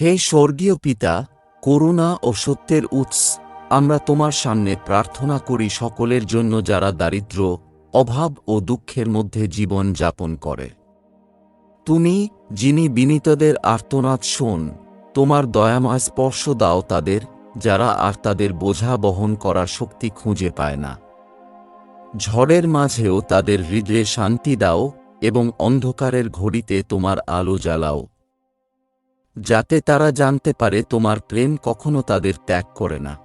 হে স্বর্গীয় পিতা, করুণা ও সত্যের উৎস, আমরা তোমার সামনে প্রার্থনা করি সকলের জন্য যারা দারিদ্র্য অভাব ও দুঃখের মধ্যে জীবন যাপন করে। তুমি, যিনি বিনীতদের আর্তনাদ শোন, তোমার দয়াময় স্পর্শ দাও তাদের, যারা আর তাদের বোঝা বহন করার শক্তি খুঁজে পায় না। ঝড়ের মাঝেও তাদের হৃদয়ে শান্তি দাও এবং অন্ধকারের ঘড়িতে তোমার আলো জ্বালাও। যাতে তারা জানতে পারে তোমার প্রেম কখনো তাদের ত্যাগ করে না।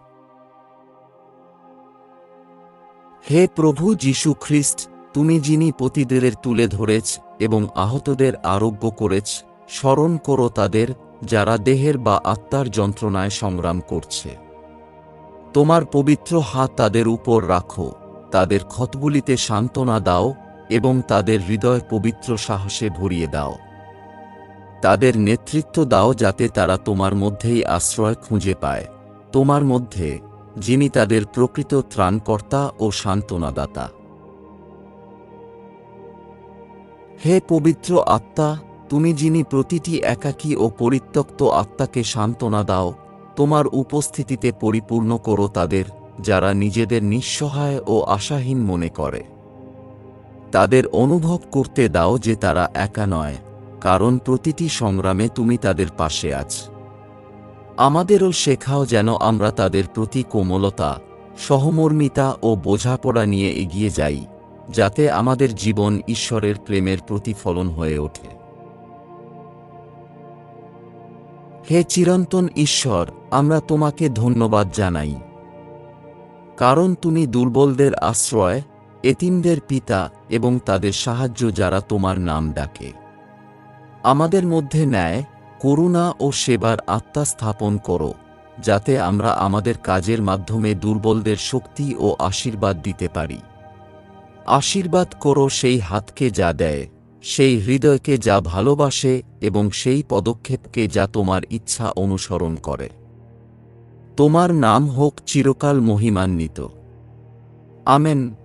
হে প্রভু যীশু খ্রিস্ট, তুমি যিনি পতিদের তুলে ধরেছ এবং আহতদের আরোগ্য করেছ, স্মরণ করো তাদের, যারা দেহের বা আত্মার যন্ত্রণায় সংগ্রাম করছে। তোমার পবিত্র হাত তাদের উপর রাখো, তাদের ক্ষতগুলিতে সান্ত্বনা দাও এবং তাদের হৃদয় পবিত্র সাহসে ভরিয়ে দাও। তাদের নেতৃত্ব দাও যাতে তারা তোমার মধ্যেই আশ্রয় খুঁজে পায়। তোমার মধ্যে, যিনি তাদের প্রকৃত ত্রাণকর্তা ও সান্ত্বনাদাতা। হে পবিত্র আত্মা, তুমি যিনি প্রতিটি একাকী ও পরিত্যক্ত আত্মাকে সান্ত্বনা দাও, তোমার উপস্থিতিতে পরিপূর্ণ করো তাদের, যারা নিজেদের নিঃসহায় ও আশাহীন মনে করে। তাদের অনুভব করতে দাও যে তারা একা নয়। কারণ প্রতিটি সংগ্রামে তুমি তাদের পাশে আছ। আমাদেরও শেখাও যেন আমরা তাদের প্রতি কোমলতা, সহমর্মিতা ও বোঝাপড়া নিয়ে এগিয়ে যাই, যাতে আমাদের জীবন ঈশ্বরের প্রেমের প্রতিফলন হয়ে ওঠে। হে চিরন্তন ঈশ্বর, আমরা তোমাকে ধন্যবাদ জানাই। কারণ তুমি দুর্বলদের আশ্রয়, এতিমদের পিতা এবং তাদের সাহায্য যারা তোমার নাম ডাকে। আমাদের মধ্যে ন্যায়, করুণা ও সেবার আত্মা স্থাপন করো, যাতে আমরা আমাদের কাজের মাধ্যমে দুর্বলদের শক্তি ও আশীর্বাদ দিতে পারি। আশীর্বাদ করো সেই হাতকে যা দেয়, সেই হৃদয়কে যা ভালোবাসে এবং সেই পদক্ষেপকে যা তোমার ইচ্ছা অনুসরণ করে। তোমার নাম হোক চিরকাল মহিমান্বিত। আমেন।